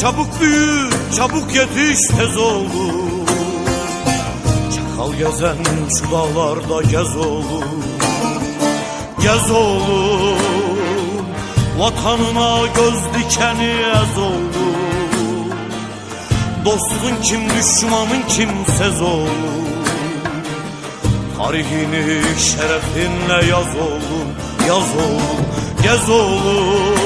Çabuk büyü, çabuk yetiş tez oğlum Çakal gezen şu dağlarda gez oğlum Gez oğlum Vatanına göz dikeni ez oğlum Dostun kim düşmanın kimsez oğlum Tarihini şerefinle yaz oğlum Yaz oğlum, gez oğlum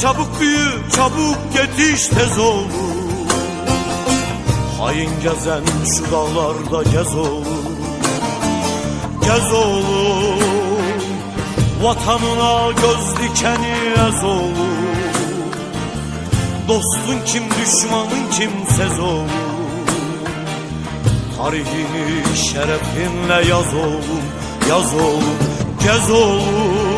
Çabuk büyü, çabuk yetiş tez oğlum Hain gezen şu dağlarda gez oğlum Gez oğlum Vatanına göz dikeni ez oğlum Dostun kim düşmanın kimsez oğlum Tarihini şerefinle yaz oğlum Yaz oğlum, gez oğlum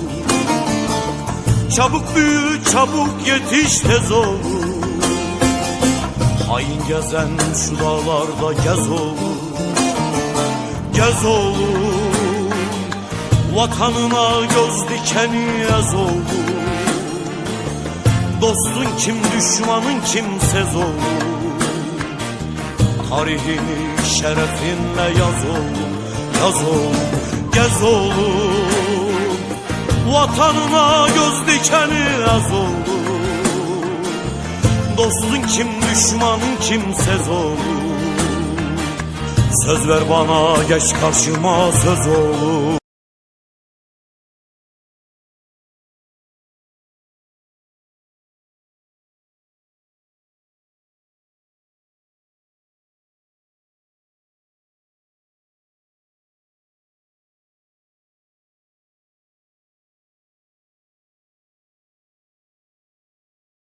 Çabuk büyü çabuk yetiş tez oğlum Hain gezen şu dağlarda gez oğlum Gez oğlum. Vatanına göz dikeni ez oğlum. Dostun kim düşmanın kimsez oğlum Tarihini şerefinle yaz oğlum Yaz oğlum gez oğlum Vatanına göz dikeni az oğlum Dostun kim düşmanın kimsez oğlum Söz ver bana geç karşıma söz oğlum